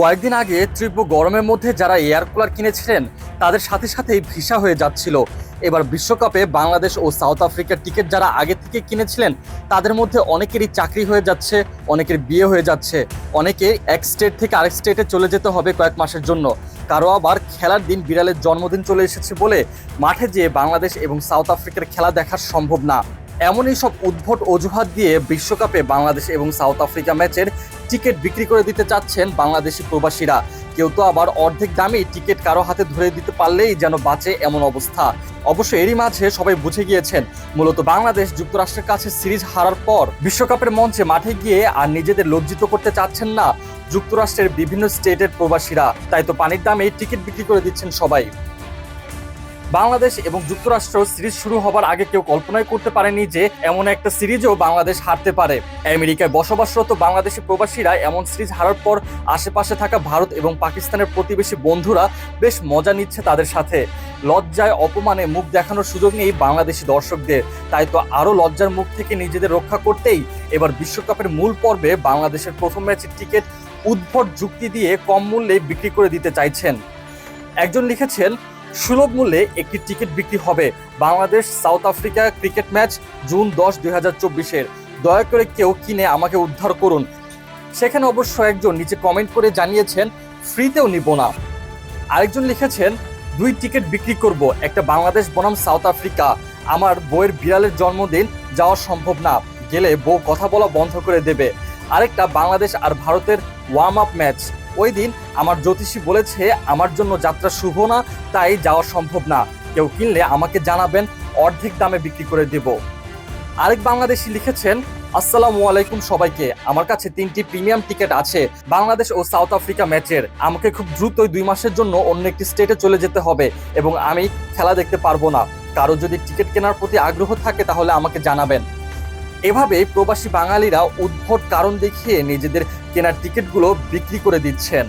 কয়েকদিন আগে তীব্র গরমের মধ্যে যারা এয়ার কুলার কিনেছিলেন, তাদের সাথে সাথেই ভিসা হয়ে যাচ্ছিল। এবার বিশ্বকাপে বাংলাদেশ ও সাউথ আফ্রিকার টিকিট যারা আগে থেকে কিনেছিলেন, তাদের মধ্যে অনেকেরই চাকরি হয়ে যাচ্ছে, অনেকের বিয়ে হয়ে যাচ্ছে। অনেকে এক স্টেট থেকে আরেক স্টেটে চলে যেতে হবে কয়েক মাসের জন্য। কারও আবার খেলার দিন বিড়ালের জন্মদিন চলে এসেছে বলে মাঠে যেয়ে বাংলাদেশ এবং সাউথ আফ্রিকার খেলা দেখা সম্ভব না। এমনই সব উদ্ভট অজুহাত দিয়ে বিশ্বকাপে বাংলাদেশ এবং সাউথ আফ্রিকা ম্যাচের টিকিট বিক্রি করে দিতে চাচ্ছেন বাংলাদেশি প্রবাসীরা। কেউ তো আবার অর্ধেক দামে টিকিট কারও হাতে ধরে দিতে পারলেই যেন বাঁচে এমন অবস্থা। অবশ্য এরই মাঝে সবাই বুঝে গিয়েছেন, মূলত বাংলাদেশ যুক্তরাষ্ট্রের কাছে সিরিজ হারার পর বিশ্বকাপের মঞ্চে মাঠে গিয়ে আর নিজেদের লজ্জিত করতে চাচ্ছেন না যুক্তরাষ্ট্রের বিভিন্ন স্টেটের প্রবাসীরা। তাই তো পানির দামে টিকিট বিক্রি করে দিচ্ছেন সবাই। বাংলাদেশ এবং যুক্তরাষ্ট্র সিরিজ শুরু হবার আগে কেউ কল্পনাই করতে পারেনি যে এমন একটা সিরিজও বাংলাদেশ হারতে পারে। আমেরিকায় বসবাসরত বাংলাদেশি প্রবাসীরা এমন সিরিজ হারার পর আশেপাশে থাকা ভারত এবং পাকিস্তানের প্রতিবেশী বন্ধুরা বেশ মজা নিচ্ছে তাদের সাথে। লজ্জায় অপমানে মুখ দেখানোর সুযোগ নেই বাংলাদেশি দর্শকদের। তাই তো আরও লজ্জার মুখ থেকে নিজেদের রক্ষা করতেই এবার বিশ্বকাপের মূল পর্বে বাংলাদেশের প্রথম ম্যাচের টিকিট উদ্ভট যুক্তি দিয়ে কম মূল্যে বিক্রি করে দিতে চাইছেন। একজন লিখেছেন সুলভ মূল্যে একটি টিকিট বিক্রি হবে। Bangladesh South Africa cricket match June দশ, দুই হাজার চব্বিশের। দয়া করে কেউ কিনে আমাকে উদ্ধার করুন। সেখানে অবশ্য একজন নিচে কমেন্ট করে জানিয়েছেন, ফ্রিতেও নিব না। আরেকজন লিখেছেন, দুই টিকিট বিক্রি করব, একটা বাংলাদেশ বনাম সাউথ আফ্রিকা। আমার বইয়ের বিড়ালের জন্মদিন যাওয়া সম্ভব না। গেলে বউ কথা বলা বন্ধ করে দেবে। আরেকটা বাংলাদেশ আর ভারতের ওয়ার্ম আপ ম্যাচ ওই দিন আমার জ্যোতিষী বলেছে, আমার জন্য যাত্রা শুভ না, তাই যাওয়া সম্ভব না। কেউ কিনলে আমাকে জানাবেন, অর্ধেক দামে বিক্রি করে দেব। আরেক বাংলাদেশি লিখেছেন, আসসালামু আলাইকুম সবাইকে, আমার কাছে তিনটি প্রিমিয়াম টিকিট আছে, বাংলাদেশ ও সাউথ আফ্রিকা ম্যাচের। আমাকে খুব দ্রুতই দুই মাসের জন্য অন্য একটি স্টেটে চলে যেতে হবে এবং আমি খেলা দেখতে পারব না। কারও যদি টিকিট কেনার প্রতি আগ্রহ থাকে তাহলে আমাকে জানাবেন। এভাবে প্রবাসী বাঙালিরা উদ্ভট কারণ দেখিয়ে নিজেদের কেনার টিকিটগুলো বিক্রি করে দিচ্ছেন।